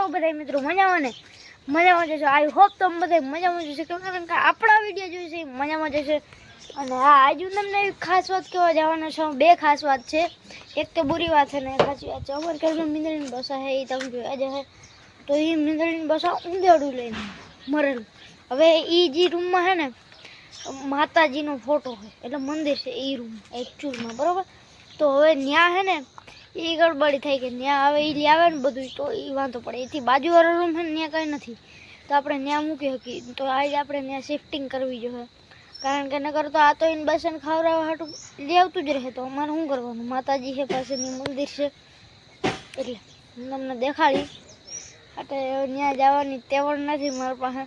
છે તો કેમ બધા મિત્રો મજામાં ને મજામાં જશો આઈ હોપ તમે બધા મજામાં જશે કારણ કે આપણા વીડિયો જોઈશે મજામાં જશે અને હા, આજે હું તમને ખાસ વાત કહેવા જવાનો છું. બે ખાસ વાત છે. એક તો બુરી વાત છે ને ખાસી વાત છે. અમારે ઘરમાં મીંદડીની બસા છે એ તમે જોયા જશે તો એ મીંદડીની બસા ઊંધેડું લઈને મરેલું. હવે એ જે રૂમમાં છે ને, માતાજીનો ફોટો હોય, એટલે મંદિર છે એ રૂમ એકચ્યુઅલમાં બરાબર? તો હવે ત્યાં છે ને એ ગડબડી થઈ કે ત્યાં હવે એ આવે ને બધું, તો એ વાંધો પડે. એથી બાજુવાળો રૂમ છે ને ત્યાં કંઈ નથી. તો આપણે ત્યાં મૂકી શકીએ. તો આજે આપણે ત્યાં શિફ્ટિંગ કરવી જોઈએ. કારણ કે નગર તો આ તો એને બસન ખાવડાવવા હાટું લઈ આવતું જ રહે. તો અમારે શું કરવાનું? માતાજી છે પાસેની મંદિર છે. એટલે હું તમને દેખાડી. એટલે ત્યાં જવાની તેવડ નથી મારી પાસે.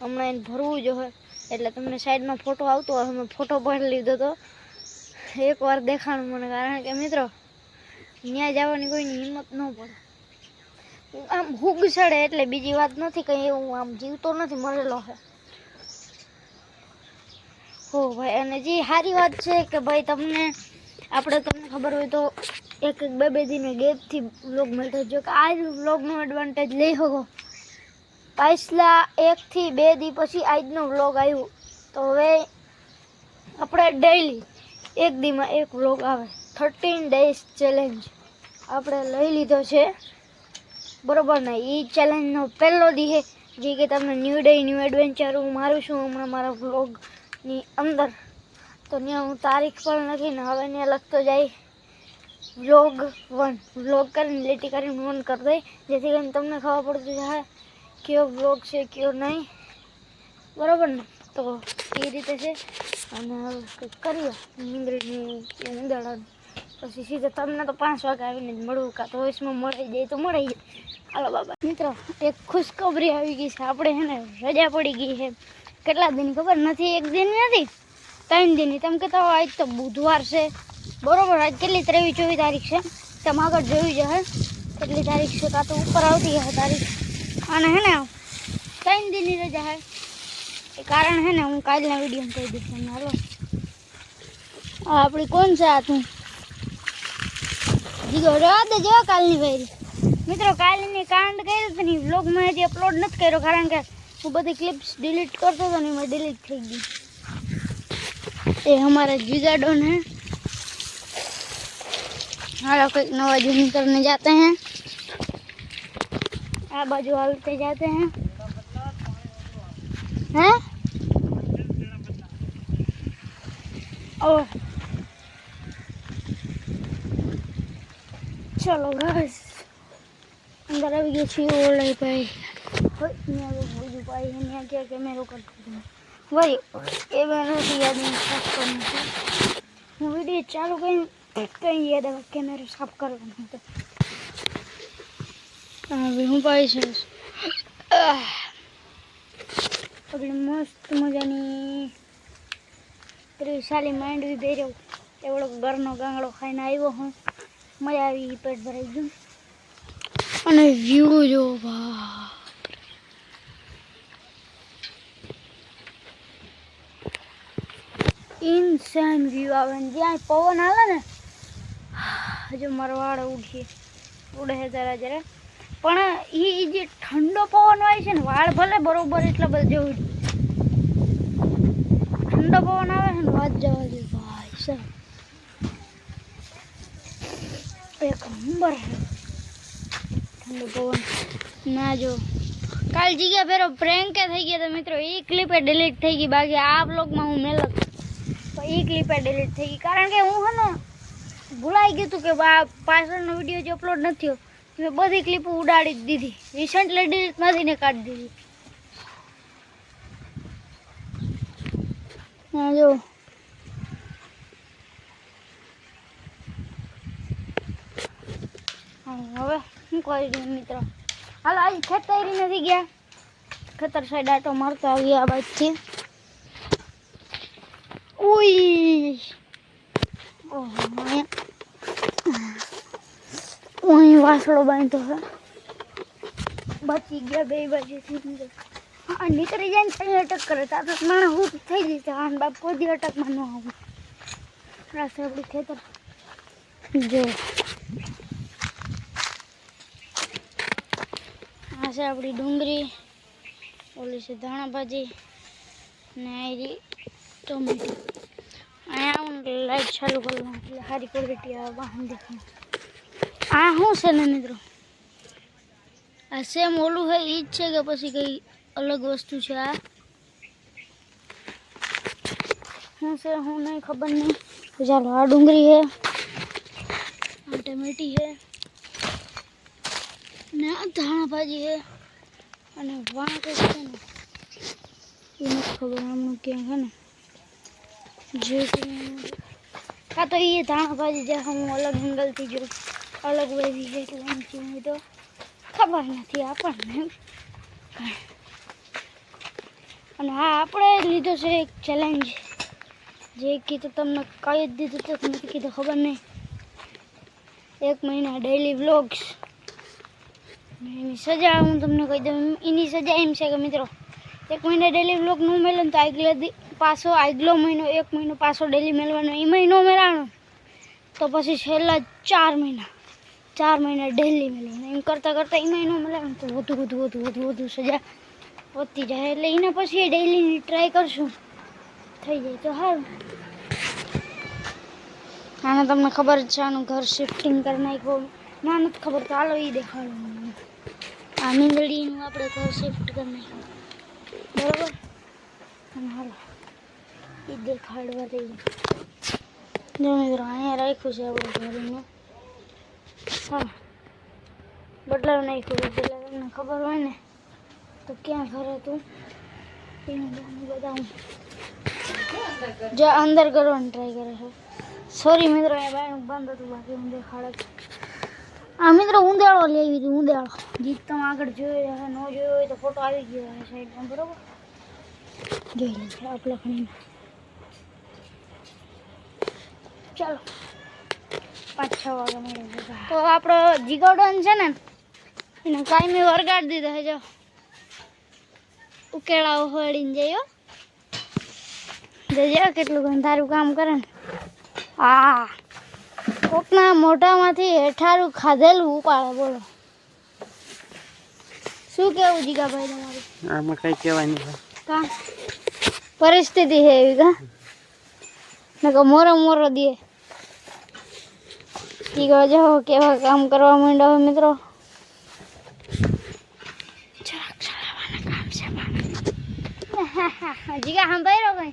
હમણાં એને ભરવું જોઈએ એટલે તમને સાઈડમાં ફોટો આવતો હોય. મેં ફોટો પણ લીધો તો. એકવાર દેખાણું મને. કારણ કે મિત્રો ત્યાં જવાની કોઈની હિંમત ન પડે. આમ હુગ સડે એટલે બીજી વાત નથી કંઈ એવું, આમ જીવતો નથી, મરેલો છે. હો ભાઈ, અને જે સારી વાત છે કે ભાઈ તમને, આપણે તમને ખબર હોય તો એક એક બે બે દિને ગેપથી બ્લોગ મળતો જો કે આ જ વ્લોગનો એડવાન્ટેજ લઈ શકો. પાછલા એકથી બે દી પછી આજનો વ્લોગ આવ્યો. તો હવે આપણે ડેઈલી એક દીમાં એક વ્લોગ આવે. થર્ટીન ડેઝ ચેલેન્જ આપણે લઈ લીધો છે. બરોબર ને? એ ચેલેન્જનો પહેલો દી છે જે કે તમને ન્યૂ ડે ન્યૂ એડવેન્ચર હું મારું છું હમણાં મારા વ્લોગની અંદર. તો ત્યાં હું તારીખ પણ લખીને હવે ત્યાં લખતો જાય. વ્લોગ વન વ્લોગ કરીને લેટી કરીને વન કરી દઈ જેથી કરીને તમને ખબર પડતું જાય કયો વ્લોગ છે, કયો નહીં. બરાબર ને? તો એ રીતે છે. અને હવે કંઈક કરીએ. નીંદડીની કે ઉંદરડાનું. પછી સીધો તમને તો પાંચ વાગે આવીને જ મળવું કાં તો વોઇસમાં મળી જાય તો મળી જાય. હાલો બાબા. મિત્રો, એક ખુશખબરી આવી ગઈ છે. આપણે છે ને રજા પડી ગઈ છે. કેટલા દિન ખબર નથી, એક દિન નથી, ત્રણ દિન. તમે કહેતા હોય આજ તો બુધવાર છે. બરોબર, આજ કેટલી ત્રેવીસ ચોવીસ તારીખ છે? તમે આગળ જોયું છે કેટલી તારીખ છે? કાં તો ઉપર આવતી હશે તારીખ. અને હે ને, ત્રણ દિનની રજા હે એ કારણ હે ને, હું કાલના વીડિયો કહી દઈશ તમને. હાલો. આપણી કોણ છે આ તું? જીગો રહેવા દે જો કાલની વાયરી મિત્રો કાલની કાંડ કર્યો હતો ને વ્લોગ મેં હજી અપલોડ નથી કર્યો કારણ કે હું બધી ક્લિપ્સ ડિલીટ કરતો હતો ને એમાં ડિલીટ થઈ ગઈ એ हमारा जीजा डॉन है हम लोग एक नवा जून करने जाते हैं आ बाजू हलते जाते हैं हैं और ચલો બસ અંદર આવી ગયા છીએ ઓલાઈ ભાઈ. બીજું ભાઈ ત્યાં ક્યાં કેમેરો કરતો ભાઈ, એ બેનથી યાદ સાફ કરવાનું હું વીડિયો ચાલુ કરીને કંઈ યાદ આવે કેમેરો સાફ કરવાનો હું પાઈ છે. મસ્ત મજાની ત્રિશાલી માંડવી બેર્યો એવડો ઘરનો ગાંગડો ખાઈને આવ્યો હું. મજા આવી પેટ ભરાઈ ગયું અને વ્યૂ જો વાહ ઇન્સેન વ્યૂ આવે ને જ્યાં પવન હાલે ને હજુ મારો વાળ ઉઠીએ ઉડે છે જરા જરા પણ એ જે ઠંડો પવન હોય છે ને વાળ ભલે બરોબર એટલા બધા જેવું ઠંડો પવન આવે છે ને વાત જવા દે ભાઈ સાહેબ એક નંબર છે ઠંડો પવન ના જો કાલ જગ્યા ફેરો પ્રેન્ક થઈ ગયા તો મિત્રો એ ક્લિપે ડિલીટ થઈ ગઈ બાકી આ બ્લોગમાં હું મેલત તો એ ક્લિપે ડિલીટ થઈ ગઈ કારણ કે હું હે ને ભૂલાઈ ગયું હતું કે આ પાછળનો વીડિયો જે અપલોડ નથી થયો મેં બધી ક્લિપો ઉડાડી જ દીધી. રિસન્ટલી ડિલીટ નથી ને કાઢી દીધી. હા જો. હવે શું કરી દઉં મિત્રો? હાલ, આજ ખેતરી નથી ગયા. ખેતર સાઈડ આટો મારતો આવી આ બાજુથી. ઉઈ! ઓહો અહીંયા અહીં વાસળો બાંધ્યો છે. બચી ગયા બે બાજુથી હા, નીકળી જાય ને ત્યાં અટક કરે. તો આપણે માણસ હું થઈ જશે. હા બાપ કોઈ દી અટકમાં ન આવું. રાસે આપણું ખેતર. જો. આ છે આપણી ડુંગળી ઓલી છે ધાણા ભાજી ને આ રહી ટોમેટો. અહીંયા આવું ને લાઈટ ચાલુ કરવાનું એટલે સારી ક્વોલિટી આવે વાહન દેખાય. આ શું છે ને મિત્રો? આ સેમ ઓલું છે એ જ છે કે પછી કંઈ અલગ વસ્તુ છે આ? શું છે, હું નહીં ખબર નહીં તો ચાલો, આ ડુંગળી છે, આ ટમેટી છે. ને ધાણા ભાજી છે. અને વાંક છે ને, એ ખબર હમણાં ક્યાં છે ને. જે કાં તો એ ધાણા ભાજી જે હું અલગ એંગલથી જો અલગ વેવી છે એટલે એમ કેવું તો ખબર નથી આપણને. અને હા આપણે લીધો છે એક ચેલેન્જ જે કીધું તમને કહી જ દીધું તો નથી કીધું, ખબર નહીં. એક મહિના ડેઈલી વ્લોગ્સ એની સજા હું તમને કહી દઉં. એની સજા એમ છે કે મિત્રો, એક મહિના ડેલી વ્લોગ ન મળે ને તો આગલા પાછો, આગલો મહિનો, એક મહિનો પાછો ડેલી મેળવાનો એ મહિનો મેળાનો તો પછી છેલ્લા ચાર મહિના ચાર મહિના ડેલી મળવાનું એમ કરતાં કરતાં એ મહિનો મળે તો વધુ વધુ વધુ વધુ વધુ સજા વધતી જાય. એટલે એના પછી ડેલીની ટ્રાય કરશું. થઈ જાય તો સારું. આને તમને ખબર છે, આનું ઘર શિફ્ટિંગ કરી નાખ્યું. ના, નથી ખબર તો હાલો એ દેખાડું આ મીંદડીનું આપણે ઘર શિફ્ટ કરી નાખ્યું. બરાબર? અને હાલો એ દેખાડવા દઈએ જો મિત્રો, અહીંયા રાખ્યું છે આપણે ઘરનું. હા બદલાવ નાખ્યું. એટલે તમને ખબર હોય ને, તો ક્યાં ઘર હતું? એનું બતાવું. જે અંદર કરવાની ટ્રાય કરે છે. સોરી મિત્રો એ બંધ હતું, બાકી હું દેખાડે આ મિત્રો ઉંદેળો લેવી હતી ઉંદેળો ગીત તમે આગળ જોયો હશે ન જોયો હોય તો ફોટો આવી ગયો હશે સાઈડમાં બરોબર? જોઈ લઈએ આપણે ખણી ચાલો. પાંચ છ વાગે મળી તો આપણો જીગોડન છે ને એને કાયમી વરગાડી દીધો છે જો. ઉકેળાઓ હોળીને જયો જોજો કેટલું ગંધારું કામ કરે ને. આ કોકના મોઢામાંથી હેઠારું ખાધેલું ઉપાડે બોલો. શું કેવું જીગાભાઈ તમારું? આમાં કઈ કહેવાય નહીં. કા? પરિસ્થિતિ છે એવી કા? નકર મોરો મોરો દે. જીગો જો કેવા કામ કરવા માંડ્યો મિત્રો. જીગા સાંભળ્યો કઈ?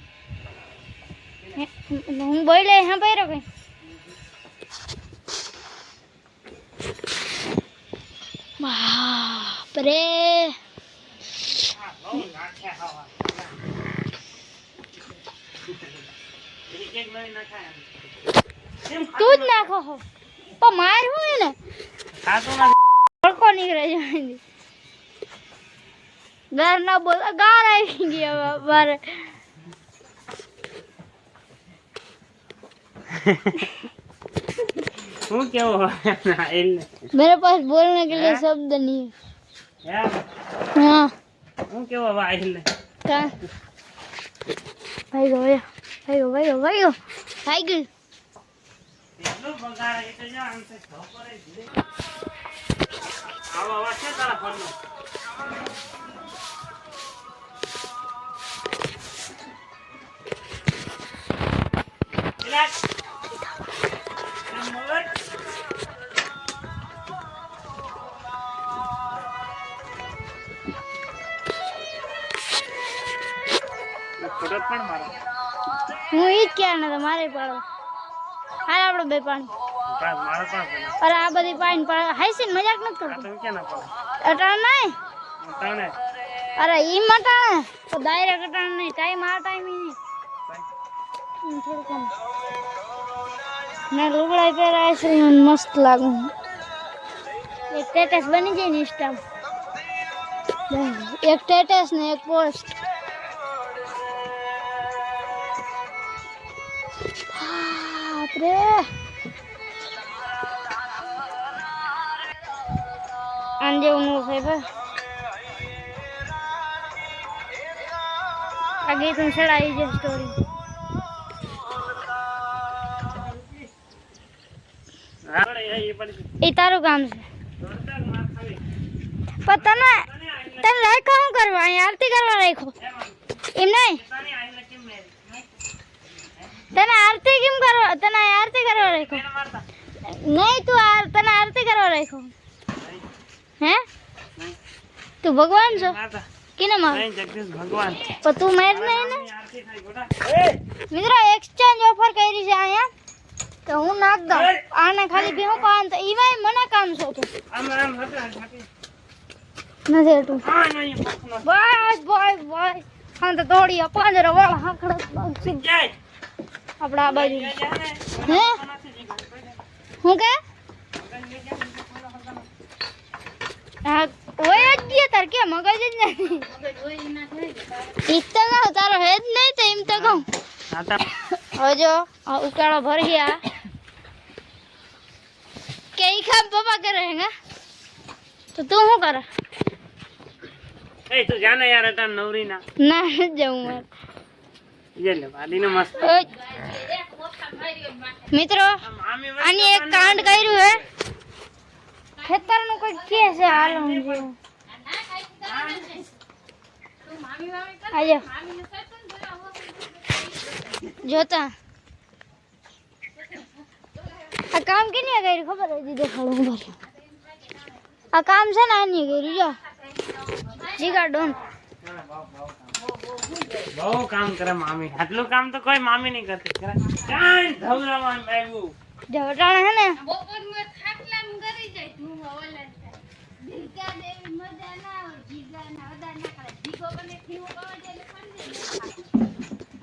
હું બોલે સાંભળ્યો કઈ? બાપરે. તું જ નાખો હો. પણ માર હોય ને ભડકો નીકળે છે. ગાર ના બોલ ગાર આવી ગયા મારે. શું કેવું એટલે मेरे पास बोलने के लिए शब्द नहीं યાર है हाँ શું કેવું હવે એટલે क्या भाई गो भाई गो भाई गो भाई गो भाई गई એટલું બગાડે એ તો જો આમ તો ખબર જ નહીં. આવો અવાજ છે તારા ફોનનો મારે પાડો. હાલ આપણે બે પાણી. અરે આ બધી પાણી પાડ હાઈસીન મજાક નથી કરતો. અટાણ નહીં? અરે ઈ મટાણે. તો ડાયરેક્ટ અટાણ નહીં. ટાઈમ આ ટાઈમ નહીં. થોડું કમ લુગડા પહેરાય છે મસ્ત લાગુ. એક સ્ટેટસ બની જાય ને ઇન્સ્ટા એક સ્ટેટસ ને એક પોસ્ટ બાપરે આન જેવું નો થાય ભાઈ આ ગીત હું ચડાવી છે સ્ટોરી આપણે એ પણ એ તારું કામ છે જોરદાર માર ખાવી પણ તને તને રાખ્યો શું કરવા અહીંયા આરતી કરવા રાખ્યો એમ નહીં તારી આઈને કેમ મેરી? તને આરતી કેમ કરવા તને આરતી કરવા રાખ્યો? નહીં તું આર તને આરતી કરવા રાખ્યો. હે? તું ભગવાન છો? કેને માર? ભગવાન. પણ તું માર નહીં ને. મિત્રો એક્સચેન્જ ઓફર કરી છે અહીંયા. તો હું નાખ દઉં. આને ખાલી બી હું કામ તો ઈવાય મને કામ છે તું નથી નહીં, બસ બોય બોય હા તો દોડી પાંજરા વાળા હાકડા જાય. આપડા આ બાજુ જાય, જાય ને. હે નથી જીગર. હું કે હા ઓય જ ગયો તાર કે મગજ જ નથી ઈ તો કહું તારો હે જ નહીં તો એમ તો કહું હા, તા. હવે જો આ ઉકાળો ભરી ગયા કે ઈ કામ પપ્પા કરે હે ના તો તું શું કરે એ તું જાને યાર અટાણ નવરી ના ના નથી જવું મારે જે લે વાડીને મસ્ત ઓય. મિત્રો આમ આમી વળી આની એક કાંડ કર્યું હે ખેતરનું કોઈ કે છે હાલ હું જોઉં. આજો જોતા આ કામ કેની કર્યું ખબર હતી દેખાડું હું ભરી આ કામ છે ને આની કર્યું જો જીગા ડોન બહુ કામ કરે મામી. આટલું કામ તો કોઈ મામી નહીં કરતી. કરે કાંઈ ધવરામાં આવ્યું. હે ને?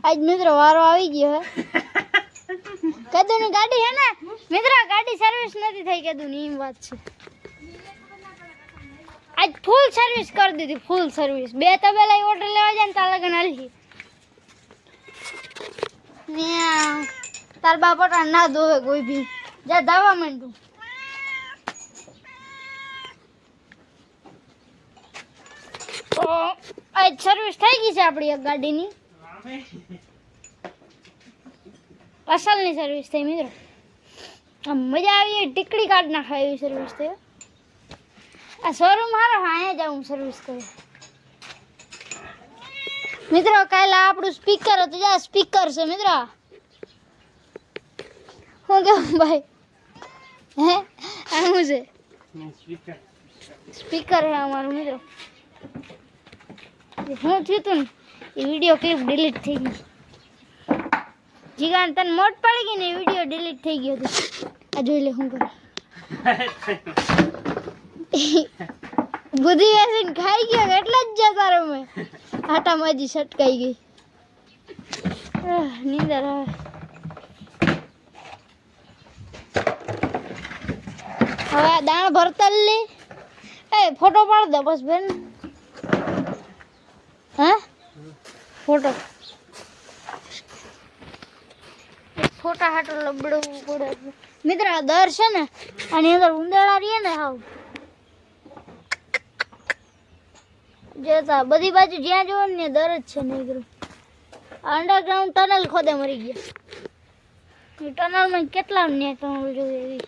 આજ મિત્રો વારો આવી ગયો હે. કદુની ગાડી હે ને? મિત્રો ગાડી સર્વિસ નથી થઈ કદુની એમ વાત છે. આજ ફૂલ સર્વિસ કરી દીધી ફૂલ સર્વિસ બે તબેલા ઓર્ડર લેવા જાય ને તાર લગન હાલી તાર બાપા ના દોવે કોઈ ભી જા દાવા માંડું. તો આજ સર્વિસ થઈ ગઈ છે આપણી એક ગાડીની. અસલની સર્વિસ થઈ, મિત્રો. મજા આવી, ટીકડી કાઢ નાખે એવી સર્વિસ થઈ. શોરૂમ હારો? અહીંયા જાઉં સર્વિસ કરી. મિત્રો કાલે આપણું સ્પીકર હતું. જા સ્પીકર છે મિત્રો. હું કેવું ભાઈ? હે? આ શું છે? સ્પીકર સ્પીકર છે અમારું મિત્રો. એ શું થયું હતું ને એ વીડિયો ક્લિપ ડિલીટ થઈ ગઈ. જીગાન તને મોટ પડી ગઈ ને એ વીડિયો ડિલીટ થઈ ગયો હતો. આ જોઈ લે શું કરે. બુદ્ધિ વેસીને ખાઈ ગયો એટલે જ જતા તારો મેં આટા માજી છટકાઈ ગઈ. નીંદર આવે. હવે આ દાણ ભરતલ લે એ, ફોટો પાડ દે બસ બેન. હા? ફોટો. ફોટા હાટો લબડવું પડે. મિત્ર દર છે ને, આની અંદર ઉંદરડા રહીએ ને હાવ. જોતા બધી બાજુ જ્યાં જોવો ને ત્યાં દર જ છે નીકળું અંડરગ્રાઉન્ડ ટનલ ખોદે મરી ગયા. એ ટનલમાં કેટલા ને ટનલ જોયું એવી?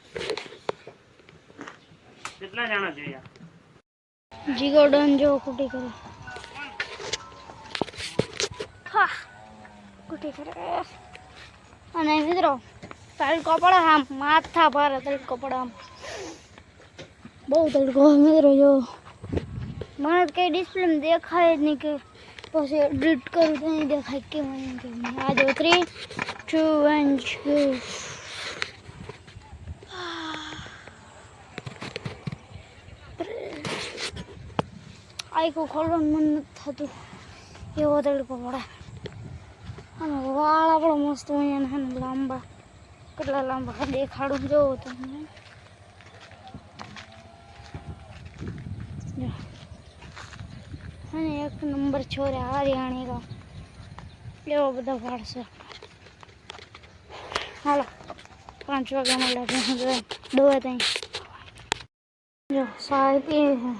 કેટલા જણા જોયા? જીગો ડન જો કુટી કરે. હા કુટી કરે. અને મિત્રો તડકો પડે આમ માથા ભારે તડકો પડે આમ. બહુ તડકો હોય મિત્રો જો. મને કઈ ડિસ્પ્લે દેખાય જ નહીં કે પછી એડિટ કરું તો નહીં દેખાય. કે મને કે આ જો થ્રી ટુ વન આખું ખોલવાનું મન નથી થતું. એવો તડકો પડે. અને વાળ આપણો મસ્ત અહીંયા ને લાંબા. કેટલા લાંબા દેખાડું જોવો તમને જો. અને એક નંબર છોરે હરિયાણી કા એવો બધા વાળ છે. હાલો, પાંચ વાગ્યા મળે ત્યાં જોઈએ ડોવે ત્યાં જો, સાહેબ એ છે.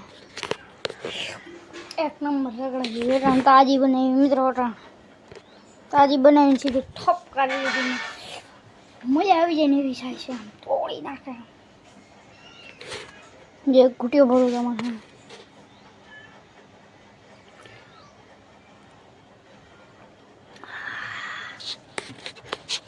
એક નંબર સગડા છે. વેટાણ તાજી બનાવી, મિત્રો વટાણ તાજી બનાવીને સીધી ઠપ કાઢી લીધી મજા આવી જાય ને એવી થાય છે. આમ તોડી નાખે. જે ઘૂંટ્યો ભરો તમારે.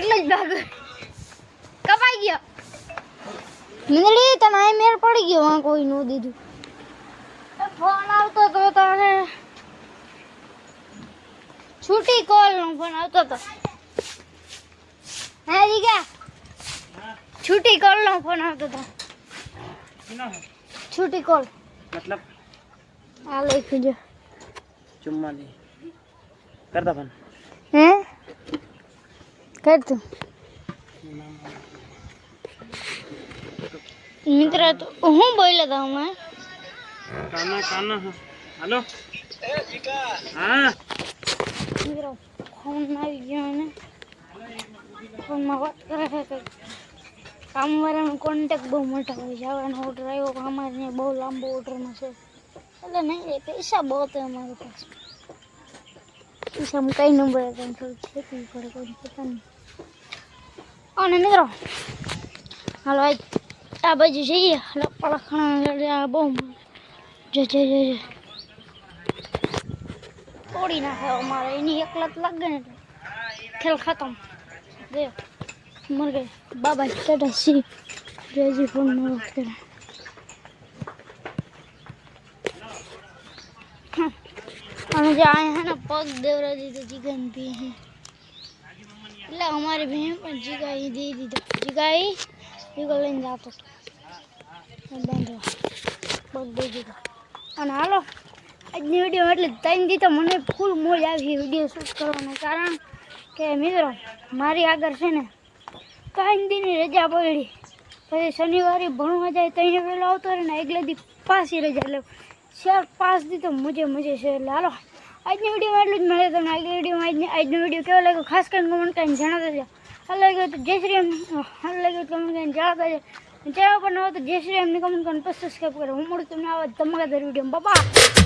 એટલે જ ભાગ કપાઈ ગયો મીંદડી તને આ મેર પડી ગયો વાં કોઈ નો દીધું ફોન આવતો તો તને છૂટી કોલ નો ફોન આવતો તો હે દીકા છૂટી કોલ નો ફોન આવતો તો કેનો હે? છૂટી કોલ મતલબ આ લખ્યું જો ચુમ્મા દે કરતા ફોન હે કર તું મિત્ર તો હું બોલ્યો તો હું કાના કાના હા. હાલો. હા. મિત્ર ફોન આવી ગયો ને. ફોનમાં વાત કરે છે કામવાળાનો કોન્ટેક બહુ મોટા હોય છે. હવે એનો ઓર્ડર આવ્યો અમારે અહીંયા બહુ લાંબો ઓર્ડરમાં છે. એટલે નહીં એ પૈસા બહુ હતા અમારી પાસે. પૈસા કઈ નંબર હતા થોડું ખેતી પડે કોઈ પતા નહીં અને મિત્રો, હાલો આ બાજુ જઈએ. હાલો આ બહુ જે જે જે જે તોડી નાખે અમારે, એની એક લત લાગે ને તો. ખેલ ખતમ. ગયો. મર ગઈ બાબા ટાટા સી રેજી ફોન નો કરે અને જે આયા હે ને પગ દેવરા દીધો જીગન પી હે. એટલે અમારી બહેન પણ જીગાઈ દઈ દીધો. જીગાઈ જીગો લઈને જતો પગ દઈ દીધો. અને હાલો, આજની વીડિયો એટલે ત્રણ દી તો મને ફૂલ મોજ આવી વીડિયો શૂટ કરવાનું. કારણ કે મિત્રો, મારી આગળ છે ને, ત્રણ દીની રજા પડી. પછી શનિવારે ભણવા જાય ત્યાં વહેલો આવતો રહે ને આગલે દી પાછી રજા એટલે ચાર, પાંચ દી તો મજે મજે છે. એટલે હાલો આજની વીડિયો એટલું જ મળે તમને આગલી વિડીયોમાં આજની વીડિયો કેવો લાગ્યો? ખાસ કરીને કમેન્ટ કરીને જણાવતા જાઓ હાલ લાગ્યું તો જય શ્રી એમ હાલ લાગ્યો તો કમેન્ટ કરીને જણાવતા જાઓ ચેનલ પર ન હોય તો જય શ્રી રામની કમેન્ટ કરીને સબસ્ક્રાઈબ કરો. હું મળું તમને આવા ધમાકાદાર વીડિયો બાપા